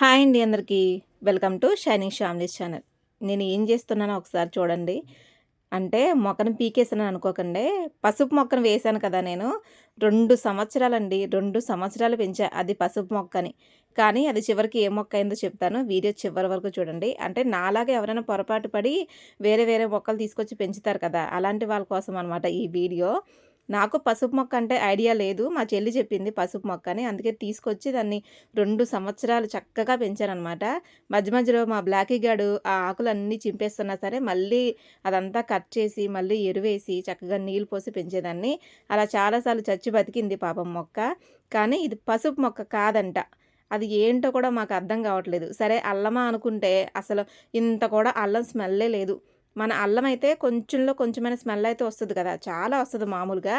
Hi అండి అందరికీ. Welcome to shining families channel. నేను ఏం చేస్తున్నానో ఒకసారి చూడండి. అంటే మొక్కను పీకేసాను అనుకోకండి. పసుపు మొక్కను వేశాను కదా నేను. రెండు సంవత్సరాలండి. రెండు సంవత్సరాలు పెంచా. అది పసుపు మొక్కని. కానీ అది చివరికి ఏ మొక్క అయిందో చెప్తాను. వీడియో చివరి వరకు చూడండి. అంటే నాలాగా ఎవరైనా పొరపాటు పడి వేరే వేరే మొక్కలు తీసుకొచ్చి పెంచుతారు కదా. అలాంటి వాళ్ళ కోసం అనమాట ఈ వీడియో. నాకు పసుపు మొక్క అంటే ఐడియా లేదు. మా చెల్లి చెప్పింది పసుపు మొక్క అని అందుకే తీసుకొచ్చి దాన్ని రెండు సంవత్సరాలు చక్కగా పెంచారనమాట. మధ్య మధ్యలో మా బ్లాకీ గాడు ఆ ఆకులన్నీ చింపేస్తున్నా సరే మళ్ళీ అదంతా కట్ చేసి మళ్ళీ ఎరువేసి చక్కగా నీళ్ళు పోసి పెంచేదాన్ని. అలా చాలాసార్లు చచ్చి బతికింది పాపం మొక్క. కానీ ఇది పసుపు మొక్క కాదంట. అది ఏంటో కూడా మాకు అర్థం కావట్లేదు. సరే అల్లమా అనుకుంటే అసలు ఇంత కూడా అల్లం స్మెల్లే లేదు. మన అల్లం అయితే కొంచెంలో కొంచెమైన స్మెల్ అయితే వస్తుంది కదా చాలా వస్తుంది మామూలుగా.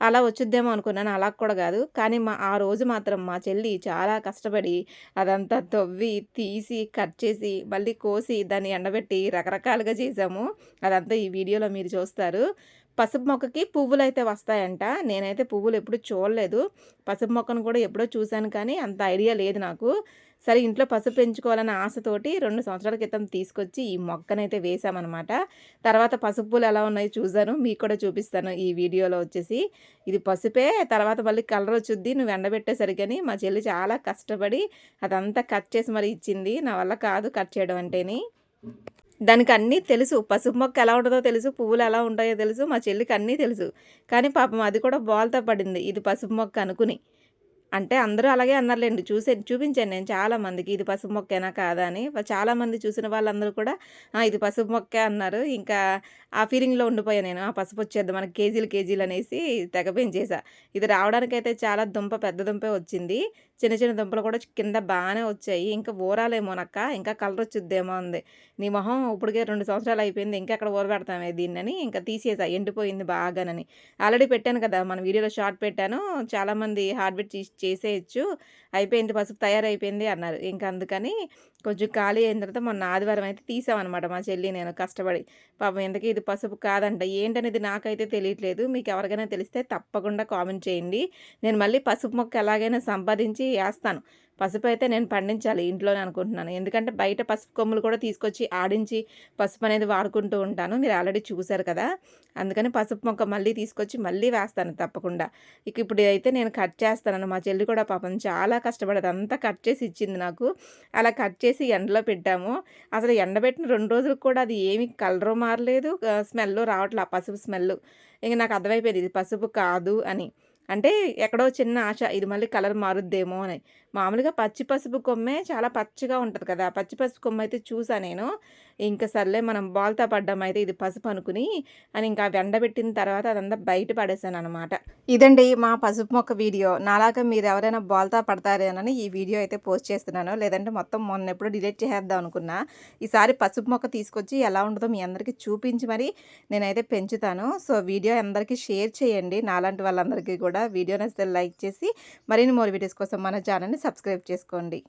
అలా వచ్చుద్దేమో అనుకున్నాను అలా కూడా కాదు. కానీ మా ఆ రోజు మాత్రం మా చెల్లి చాలా కష్టపడి అదంతా తవ్వి తీసి కట్ చేసి మళ్ళీ కోసి దాన్ని ఎండబెట్టి రకరకాలుగా చేసాము. అదంతా ఈ వీడియోలో మీరు చూస్తారు. పసుపు మొక్కకి పువ్వులు అయితే వస్తాయంట. నేనైతే పువ్వులు ఎప్పుడు చూడలేదు. పసుపు మొక్కను కూడా ఎప్పుడో చూశాను కానీ అంత ఐడియా లేదు నాకు. సరే ఇంట్లో పసుపు పెంచుకోవాలన్న ఆశతోటి రెండు సంవత్సరాల క్రితం తీసుకొచ్చి ఈ మొక్కనైతే వేసామన్నమాట తర్వాత పసుపు పూలు ఎలా ఉన్నాయో చూసాను మీకు కూడా చూపిస్తాను ఈ వీడియోలో వచ్చేసి. ఇది పసుపే తర్వాత మళ్ళీ కలర్ వచ్చుద్ది. నువ్వు ఎండబెట్టేసరికని మా చెల్లి చాలా కష్టపడి అదంతా కట్ చేసి మరి ఇచ్చింది. నా వల్ల కాదు కట్ చేయడం అంటేని. దానికి అన్నీ తెలుసు. పసుపు మొక్క ఎలా ఉంటుందో తెలుసు. పువ్వులు ఎలా ఉంటాయో తెలుసు. మా చెల్లికి అన్నీ తెలుసు. కానీ పాపం అది కూడా బోల్తా పడింది. ఇది పసుపు మొక్క అనుకుని. అంటే అందరూ అలాగే అన్నారులేండి. చూసే చూపించాను నేను చాలామందికి ఇది పసుపు మొక్కేనా కాదా అని. చాలామంది చూసిన వాళ్ళందరూ కూడా ఇది పసుపు మొక్కే అన్నారు. ఇంకా ఆ ఫీలింగ్లో ఉండిపోయా నేను. ఆ పసుపు వచ్చేది మనకి కేజీలు కేజీలు అనేసి తెగ పెంచేసా. ఇది రావడానికైతే చాలా దుంప పెద్ద దుంపే వచ్చింది. చిన్న చిన్న దుంపలు కూడా కింద బాగానే వచ్చాయి. ఇంకా ఊరాలేమోనక్క ఇంకా కలర్ వచ్చిద్దేమో ఉంది నీ మొహం ఇప్పటికే రెండు సంవత్సరాలు అయిపోయింది ఇంకా అక్కడ ఊర పెడతామే దీన్నని? ఇంకా తీసేసా. ఎండిపోయింది బాగానని. ఆల్రెడీ పెట్టాను కదా మన వీడియోలో షార్ట్ పెట్టాను. చాలామంది హార్ట్ బీట్ చేసేయచ్చు. అయిపోయింది పసుపు తయారైపోయింది అన్నారు. ఇంకా అందుకని కొంచెం ఖాళీ అయిన తర్వాత మొన్న ఆదివారం అయితే తీసామన్నమాట మా చెల్లి నేను కష్టపడి. పాపం ఎందుకు ఇది పసుపు కాదంట. ఏంటనేది నాకైతే తెలియట్లేదు. మీకు ఎవరికైనా తెలిస్తే తప్పకుండా కామెంట్ చేయండి. నేను మళ్ళీ పసుపు మొక్క ఎలాగైనా సంపాదించి వేస్తాను. పసుపు అయితే నేను పండించాలి ఇంట్లోనే అనుకుంటున్నాను. ఎందుకంటే బయట పసుపు కొమ్ములు కూడా తీసుకొచ్చి ఆడించి పసుపు అనేది వాడుకుంటూ ఉంటాను. మీరు ఆల్రెడీ చూశారు కదా. అందుకని పసుపు మొక్క మళ్ళీ తీసుకొచ్చి మళ్ళీ వేస్తాను తప్పకుండా. ఇక ఇప్పుడు అయితే నేను కట్ చేస్తాను మా చెల్లి కూడా పాపం చాలా కష్టపడదు. అంతా కట్ చేసి ఇచ్చింది నాకు. అలా కట్ చేసి ఎండలో పెట్టాము. అసలు ఎండబెట్టిన రెండు రోజులకు కూడా అది ఏమి కలరు మారలేదు. స్మెల్ రావట్లే పసుపు స్మెల్. ఇంక నాకు అర్థమైపోయింది. ఇది పసుపు కాదు అని. అంటే ఎక్కడో చిన్న ఆశ ఇది మళ్ళీ కలర్ మారుద్దేమో అని. మామూలుగా పచ్చి పసుపు కొమ్మే చాలా పచ్చిగా ఉంటుంది కదా. పచ్చి పసుపు కొమ్మ అయితే చూసా నేను. ఇంకా సర్లే మనం బాల్తో పడ్డం అయితే ఇది పసుపు అనుకుని అని ఇంకా వెండబెట్టిన తర్వాత అదంతా బయట పడేసాను అనమాట ఇదండి మా పసుపు మొక్క వీడియో. నాలాగా మీరు ఎవరైనా బాల్తా పడతారేనని ఈ వీడియో అయితే పోస్ట్ చేస్తున్నాను. లేదంటే మొత్తం మొన్న ఎప్పుడు డిలీట్ చేసేద్దాం అనుకున్నా. ఈసారి పసుపు మొక్క తీసుకొచ్చి ఎలా ఉంటుందో మీ అందరికీ చూపించి మరి నేనైతే పెంచుతాను. సో వీడియో అందరికీ షేర్ చేయండి. నాలాంటి వాళ్ళందరికీ కూడా వీడియో నచ్చితే లైక్ చేసి మరిన్ని మోర్ వీడియోస్ కోసం మన ఛానల్ని సబ్స్క్రైబ్ చేసుకోండి.